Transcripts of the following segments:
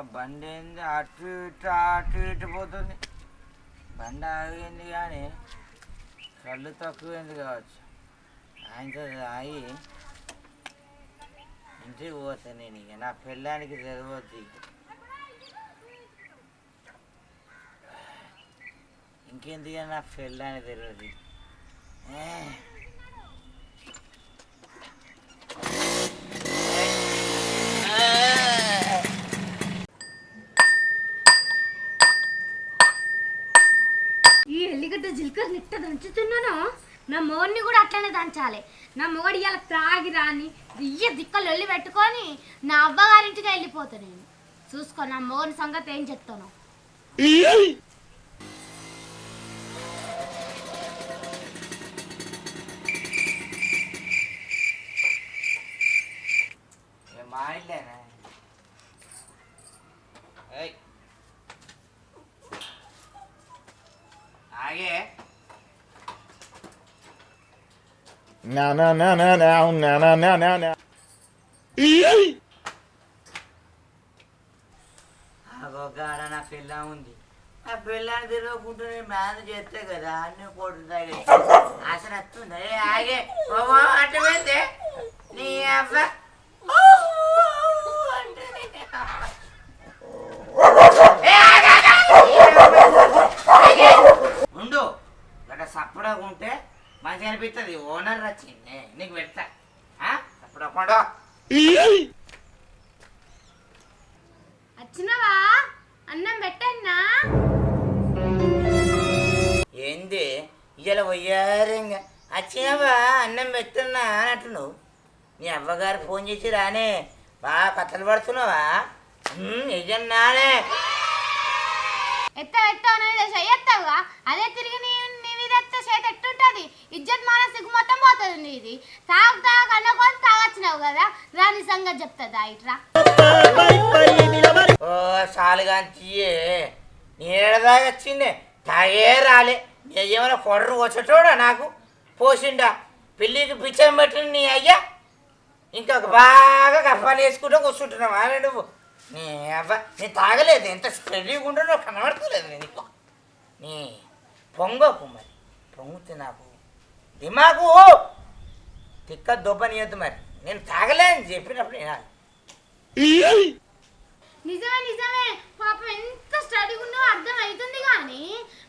అబ్బా బండి ఏంది అటు ఇటు అటు ఇటు పోతుంది. బండి ఆగింది కానీ కళ్ళు తక్కువైంది కావచ్చు. ఆయనతో ఆగి ఇంటికి పోతా నేను ఇక నా పెళ్ళానికి తెలియదు ఇక. నా పెళ్ళానికి తెలియదు ఈ ఎల్లిగడ్డ జీలకర్ర నిట్ట దంచుతున్నాను. నా మొగడిని కూడా అట్లనే దంచాలి. నా మొగడు ఇలా త్రాగి రాని దియ్య దిక్కలు వెళ్ళి పెట్టుకొని నా అవ్వగారింటికి వెళ్ళిపోతాను నేను. చూసుకో నా మొగని సంగతి ఏం చెప్తాను ఏ మా ఇల్లేనా ఏయ్ ఆగే Now, now, now, now, now, now, now, now, now, now. అగొగాడ నా పిల్ల ఉంది. ఆ పిల్లని తిరగకుంటూ నేను మేనేజ్ చేస్తే కదా అన్ని కోట్లు తాగే. అసలు వస్తుంది? ఏ ఆగే. అంటే నీ అవ్వ. ఉండు. గట్ట సప్పుడగా ఉంటే మంచిగా అనిపిస్తుంది ఓనర్ వచ్చింది నీకు పెడతా. సప్పుడకుండా వచ్చినావా? అన్నం పెట్టన్నా? ఏంది? ఇలా పోయారంగా వచ్చినావా? అన్నం పెడుతున్నా అని అంటున్నావు నీ అవ్వగారు ఫోన్ చేసి రానే. బాగా కథలు పడుతున్నావా? ఉమ్, నిజం నానే ఎత్తావు ఎత్తావు అదే తిరిగి నీ చేతి ఎట్టుంటది? ఇజ్జత్ మాన సిగ్గు మొత్తం పోతుంది నీది. తాగు తాగు అన్నకొని తాగొచ్చినావు కదా? రాని సంగతి చెప్తుందా ఇట్రా. ఓ సాలుగా తీయే నీడదాకా తాగే రాలే. ఏమైనా కొడరు వచ్చేటోడా నాకు? పోసిండా. పెళ్ళికి పిచ్చం పెట్టిన నీ అయ్యా? ఇంకా బాగా కప్పాలు వేసుకుంటూ కూర్చుంటున్నావు. నువ్వు. నీ అవ్వ నేను తాగలేదు. ఎంత స్టడీగా ఉంటుందో కనబడతలేదు నీకు. నీ పొంగకు మరి పొంగుతే నాకు దిమాకు తిక్క దొబ్బనియద్దు మరి. నేను తాగలేని చెప్పినప్పుడు వినాలి. నిజమే నిజమే. పాపం ఎంత స్టడీగా ఉన్నావు అర్థం అవుతుంది కానీ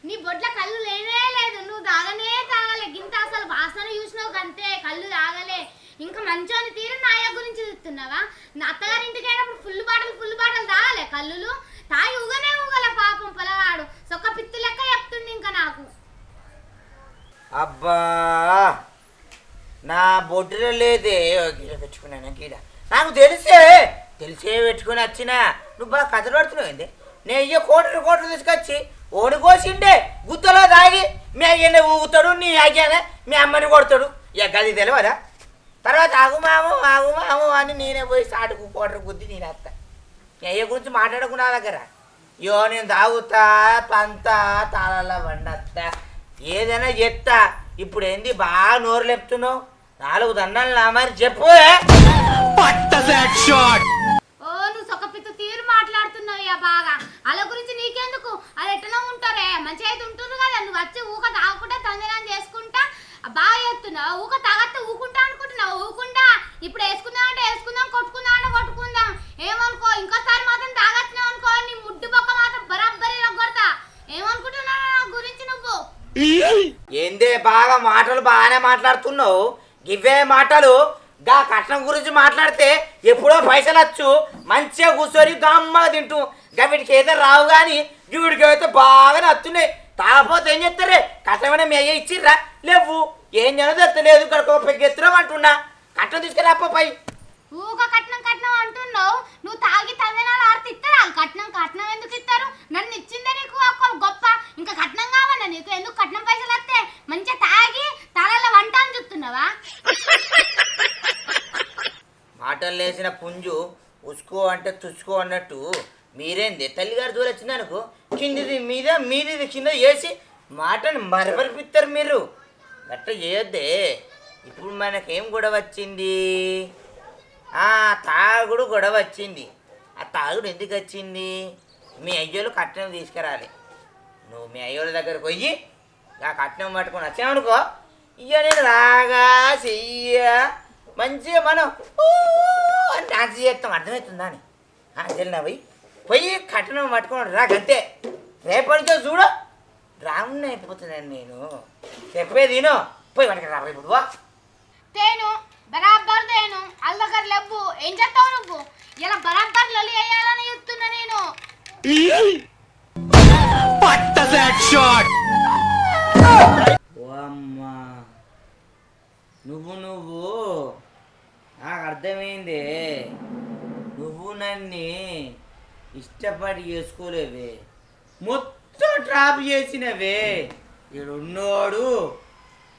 నీ బొడ్ల కళ్ళు లేనే లేదు. నువ్వు తాగనే తాగలే. గింత అసలు వాసన చూసినావు అంతే కళ్ళు తాగలే. ఇంకా మంచోని తీరు నాయ గురించి చూస్తున్నావా? నా అత్తగారింటికి అయినప్పుడు ఫుల్ బాటలు ఫుల్ బాటలు తాగలే కళ్ళు తాగి ఊగనే ఊగల పాపం పొలగాడు సొక్క పిత్తు లెక్క చెప్తుంది. అబ్బా! నా బొడ్డులో లేదే. గీడ పెట్టుకున్నాను గీడ? నాకు తెలిసే. తెలిసే పెట్టుకుని వచ్చినా. నువ్వు బాగా కథలు పడుతున్నావు ఏంది? నేను ఇయ్యో కోట్లు కోట్లు తీసుకొచ్చి ఓడి కోసిండే గుత్తలో తాగి మీ అయ్యన్న ఊగుతాడు నీ అయ్యానే మీ అమ్మని కొడతాడు. ఇక గది తెలియదా తర్వాత ఆగుమాము ఆగుమాము అని నేనే పోయి సాటుకు కోటరు గుద్ది నేను వస్తా మీ అయ్య గురించి మాట్లాడకు దగ్గర. యో నేను తాగుతా పంతా తాళాల వండత్తా. ఏదైనా చెప్తా. ఇప్పుడు ఏంది? బాగా నోరు లేపుతున్నావు. నాలుగు దండాలు నా మరి చెప్పు ఓ నువ్వు తీరు మాట్లాడుతున్నావు బాగా? అలా గురించి నీకెందుకు? అది ఎట్టనో ఉంటారే. మంచిగా అయితే కదా. నువ్వు వచ్చి ఊక తాగకుండా తందనం చేసుకుంటా. ఆ బాగా ఊక తాగత్తే ఊకుంటా అనుకుంటున్నావు ఇప్పుడు వేసుకుందాం అంటే వేసుకుందాం కొట్టుకుందాం అంటే కొట్టుకుందాం. ఏమనుకో? ఇంకోసారి మాత్రం తాగచ్చినావు అనుకో నీ ముడ్డు బొక్క మాత్రం బరాబరి కొడతా. ఏమనుకుంటున్నావు? నువ్వు ఏందే బాగా మాటలు బాగానే మాట్లాడుతున్నావు? ఇవే మాటలు? గా కట్నం గురించి మాట్లాడితే ఎప్పుడో పైసలు వచ్చు మంచిగా కూర్చొని గమ్మ తింటూ. గవిడికి అయితే రావు కానీ వీడికి అయితే బాగా నచ్చున్నాయి తాగపోతే ఏం చెప్తారే కట్నమైన మేయ ఇచ్చిర్రా? లేవు. ఏం జనదత్తలేదు ఇక్కడ పెగ్గెత్తురావు అంటున్నా. కట్నం తీసుకురాపో పై ఊక కట్నం కట్నం అంటున్నావు. నువ్వు తాగి తందనాలు ఆర్తి ఇస్తారా కట్నం కట్నం ఎందుకు ఇస్తారు నన్ను ఇచ్చిందే నీకు ఒక గొప్ప ఇంకా కట్నం కావన్నా నీకు ఎందుకు కట్నం పైసలు వస్తే మంచిగా తాగి తలలో వంట అని చూస్తున్నావా మాటలు పుంజు ఉసుకో అంటే తుచ్చుకో అన్నట్టు మీరేంది? తల్లిగారు దూరం అనుకో కిందిది మీద మీది కింద వేసి మాటను మరపరిపిస్తారు మీరు. అట్లా చేయొద్దే. ఇప్పుడు మనకేం గొడవ వచ్చింది? ఆ తాగుడు గొడవ వచ్చింది. ఆ తాగుడు ఎందుకు వచ్చింది? మీ అయ్యోలు కట్నం తీసుకురాలి. నువ్వు మీ అయ్యోల దగ్గరకు పోయి ఆ కట్నం పట్టుకొని వచ్చావనుకో ఇక నేను రాగా చెయ్య. మంచిగా మనం అని డాన్స్ చేస్తాం అర్థమవుతుందా అని తెలియనా పోయి. పోయి కట్నం పట్టుకొని రా గంతే. రేపటి నుంచో చూడు. రామున్న అయిపోతున్నాను నేను. చెప్పేది విను. పోయి వాడికి రా ఇప్పుడు. తేను బరాబర్ తేను. వాళ్ళ దగ్గర లేవు ఏం చేస్తావు నువ్వు? ఇలా బరాబర్ లొలి వేయాలని చెప్తున్నా నేను. ఓ అమ్మా నువ్వు నువ్వు నాకు అర్థమైంది నువ్వు నన్ను ఇష్టపడి చేసుకోలేవే. మొత్తం ట్రాప్ చేసినవే. ఈడున్నోడు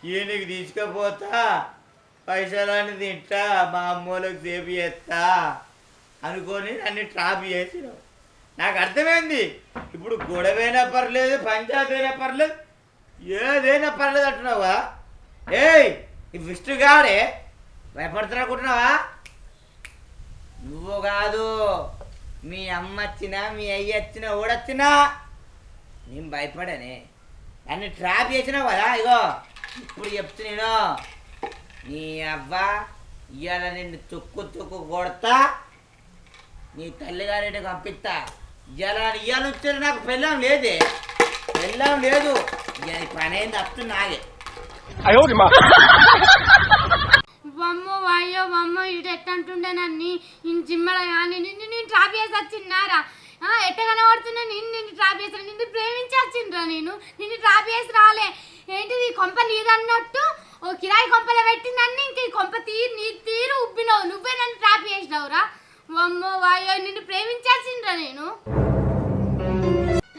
ఈయనకి తీసుకుపోతా పైసలన్నీ తింటా మా అమ్మోళ్ళకి సేపు చేస్తా అనుకొని నన్ను ట్రాప్ చేసినావు. నాకు అర్థమైంది. ఇప్పుడు గొడవైనా పర్లేదు పంచాయతీ అయినా పర్లేదు ఏదైనా పర్లేదు అంటున్నావా? ఏయ్ ఈ భయపడుతున్నా అనుకుంటున్నావా? నువ్వు కాదు. మీ అమ్మ వచ్చినా మీ అయ్య వచ్చినా ఓడొచ్చినా నేను భయపడనే. నన్ను ట్రాప్ చేసినావు కదా ఇగో. ఇప్పుడు చెప్తు నేను. నీ అవ్వ ఇవాళ నిన్ను తుక్కు తుక్కు కొడతా నీ తల్లిగారింటికి పంపిస్తా. ఇవాళ ఇవాళ వచ్చారు నాకు పెళ్ళం లేదే. పెళ్ళం లేదు. పని అయింది వస్తుంది నాగే అమ్మో వాయో అమ్మ ఇటు ఎట్టంటుండే నన్ను? నేను జిమ్మడ కానీ నిన్ను నేను ట్రాప్ చేసి వచ్చిన్నారా ఎట్ట కనబడుతున్నా నిన్ను నిన్ను ట్రాప్ చేసిన నిన్ను ప్రేమించి వచ్చిండ్రా నేను? నిన్ను ట్రాప్ చేసి రాలే. ఏంటిది కొంప నీదన్నట్టు? ఓ కిరాయి కొంపలో పెట్టి నన్ను ఇంక ఈ కొంప తీరు నీ తీరు ఉబ్బినావు. నువ్వే నన్ను ట్రాప్ చేసినావురా? వమ్మో వాయో నిన్ను ప్రేమించాల్సిండ్రా నేను?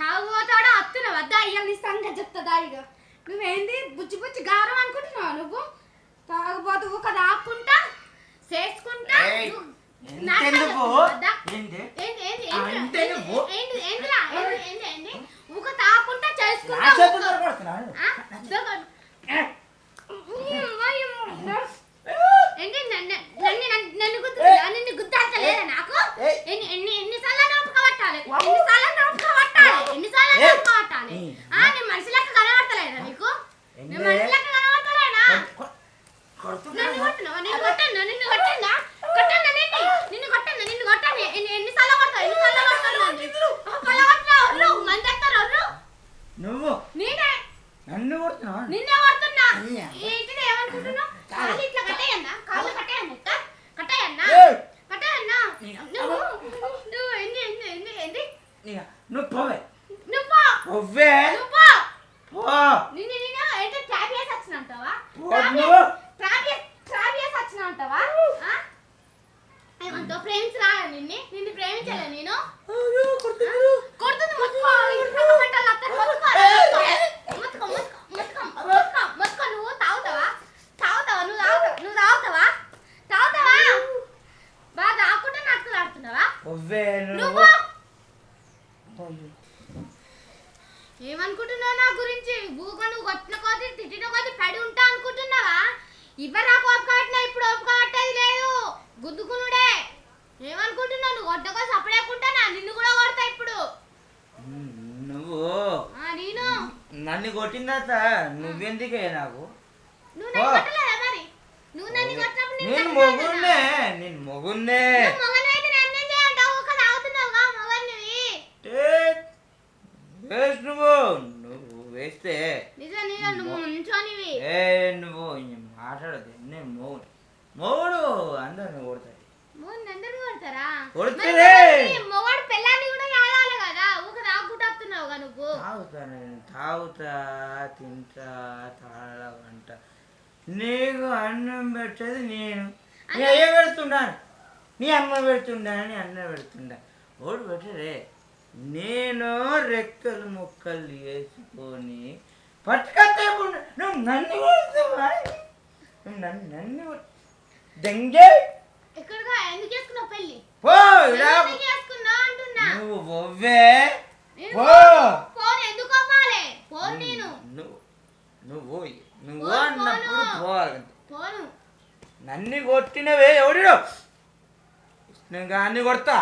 తాగుపోతాడా అత్తున వద్దా? అయ్యాలి నీ సంగతి చెప్తా ఇక నువ్వేంది? బుచ్చి బుచ్చి గారం అనుకుంటున్నావు నువ్వు? తాగుపోతు ఊక దాక్కుంటా చేసుకుంటా? వద్దా? ఏంటి? ఏంటిరా? నా చేసుకుంటా చేతులు దొరకొడుతున్నాను. దొరక- ఏంటి నన్ను నన్ను నన్ను- నన్ను గుద్దుతుందా? నిన్ను గుద్దాల్చలేదా నాకు ఏయ్. ఎన్ని ఎన్ని ఎన్నిసార్లు నోపుక పట్టాలి ఎన్నిసార్లు నోపుక పట్టాలి ఎన్నిసార్లు ఏయ్. నోపుక పట్టాలి ఏయ్. ఆ నేను మనిషి లెక్క కనబడతలేదా నీకు నేను ఏందే? మనిషి లెక్క కనబడతలేనా కొ- కొడుతున్నా. నన్ను కొట్టినావా నిన్ను కొట్టన్నా నిన్ను కొట్టన్నా కొట్టన్నా నిన్ను నిన్ను కొట్టన్నా నిన్ను కొట్టన్నా ఎన్ని ఎన్నిసార్లు కొడతావు ఎన్నిసార్లు కొడతావు నన్ను? ఆ, కొలగొట్టినావు, ఒర్రు, మంది ఎత్తారు, ఒర్రు. నువ్వు నేనే నన్ను కొడుతున్నావా నిన్నే కొడుతున్నా అయ్యా. ఏంటిది ఏమనుకుంటున్నావు కాళ్ళు ఇట్లా కట్టేయన్నా కాళ్ళు కట్టేయన్నా ఇట్లా కట్టేయన్నా ఏయ్. కట్టేయన్నా నువ్వు నువ్వు ఎన్ని ఎన్ని ఎన్ని ఎన్ని ఇక నువ్వు పోవే నువ్వు పోవే నువ్వు పో నిన్ను నేను ఏంటో ట్రాప్ చేసి వచ్చిన అంటావా వద్దు. ట్రాప్ చేసి ట్రాప్ చేసి వచ్చిన అంటావా ఆ? ఏమంటావు ప్రేమించి రా నిన్ను? నిన్ను ప్రేమించలే నేను. కొడుతుంది మొత్తుకో నువ్వు తాగుతావా? తాగుతావా? నువ్వు తాగుతావా? నువ్వు తాగుతావా? తాగుతావా? బాగా తాగుకుంటే నాటకాలు ఆడుతున్నావా? నువ్వు ఏమనుకుంటున్నావు నా గురించి? ఊక నువ్వు కొట్టిన కొద్ది తిట్టిన కొద్ది పడి ఉంటా అనుకుంటున్నావా? ఇవ్వరు నాకు ఒప్పుకోవట్లే ఇప్పుడు ఒప్పుకోవట్లేదు లేదు. గుద్దుకునుడే. ఏమనుకుంటున్నావు? నువ్వు కొట్ట కోసం అప్పుడేకుంటానా? నిన్ను కూడా కొడతా ఇప్పుడు. నువ్వు? నేను. నన్ను కొట్టిందాత నువ్వెందుకే నాకు? నువ్వు నన్ను. కొట్టలేదా మరి? నువ్వు నన్ను కొట్టినప్పుడు నేను? మొగున్నే నేను మొగున్నే నువ్వు మొగనైతే నన్నేం చేయంటావు ఊక తాగుతున్నావుగా మొగనివి వేస్ట్ నువ్వు నువ్వు వేస్తే నిజం నిజం నువ్వు ముంచోనివి ఏ నువ్వు ఇంక మాట్లాడదు నేను మొగుడు మొగుడు అందరిని కొడతారా? కొడతారే. మొగడు పెళ్ళాన్ని కూడా కదా ఊక నువ్వు? తాగుతా నేను తాగుతా తింటా తాగంట నీకు అన్నం పెట్టేది నేను. నీ అయ్య పెడుతున్నాను నీ అమ్మ పెడుతుండా నీ అన్న పెడుతుండా ఓడి పెట్టరే నేను రెక్కలు ముక్కలు వేసుకొని పట్టుకొస్తే ఇప్పుడు నువ్వు నన్ను కొడుతావా నువ్వు నన్ను నన్ను దెంగే. నువ్వు ఒవ్వే నువ్వు నువ్వు నువ్వు అన్నప్పుడు. పోవాలి. నన్ను కొట్టినవే ఎవడు కృష్ణ గారిని కొడతా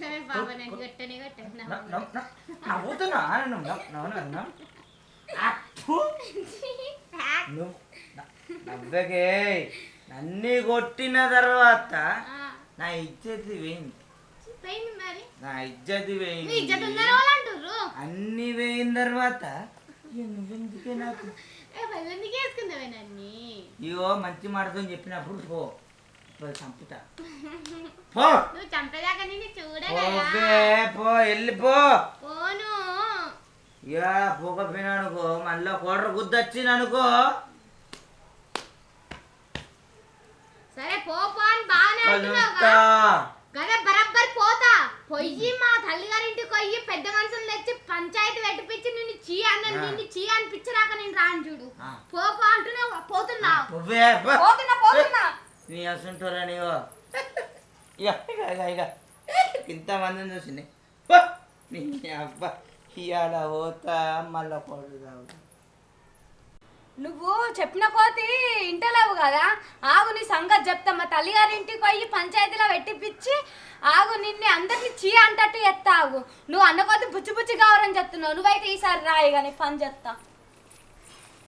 సరే బాబా నేను గట్టనే నవ్వుతున్నా నన్ను నవ్వు- నవ్వు- నవ్వు- నవ్వు. అప్పు. నువ్వు న- నవ్వకే నన్ని కొట్టిన తర్వాత నా ఇజ్జతి మరి? నా ఇజ్జతి అంటుర్రు. అన్ని పోయిన తర్వాత నువ్వెందుకే నాకు? ఇగో మంచి మాటతో చెప్పినప్పుడు పో. పో, చంపుతా. పో. నువ్వు చంపేదాకా నిన్ను చూడగా పోవే, పో వెళ్ళిపో పోను. ఇక పోకపోయినా అనుకో మళ్ళా కోడరు గుద్దొచ్చింది అనుకో సరే పో పో అని బాగానే అంటున్నావు కలుస్తా కదా బరబ్బర్ పోతా. పొయ్యి మా తల్లిగారింటికి పోయి పెద్ద మనుషులు తెచ్చి పంచాయతీ పెట్టిపించి నిన్ను చీ అన్న ఆ. నిన్ను చీ అనిపించరాక నేను రాను చూడు. ఆ. పో పో అంటున్నావు పోతున్నావు. పోవే, పో. పోతున్నా పోతున్నా. నీ అసంటోరా నీవో. ఇక ఇక ఇక ఇంతమందిని చూసింది. నీ అబ్బా ఇవాళ పోతా మళ్ళా కోడలు తాగుతా. నువ్వు చెప్పిన కోతి ఇంటలేవు కదా? ఆగు నీ సంగతి చెప్తా. మా తల్లిగారి ఇంటికి పోయి పంచాయతీలో పెట్టిపిచ్చి ఆగు నిన్ను అందరికి చీ అంటట్టు ఎత్తా ఆగు నువ్వు అన్న కోతి బుచ్చి బుచ్చి కావాలని చెప్తున్నావు? నువ్వైతే ఈసారి రాయి కానీ పని చెప్తా.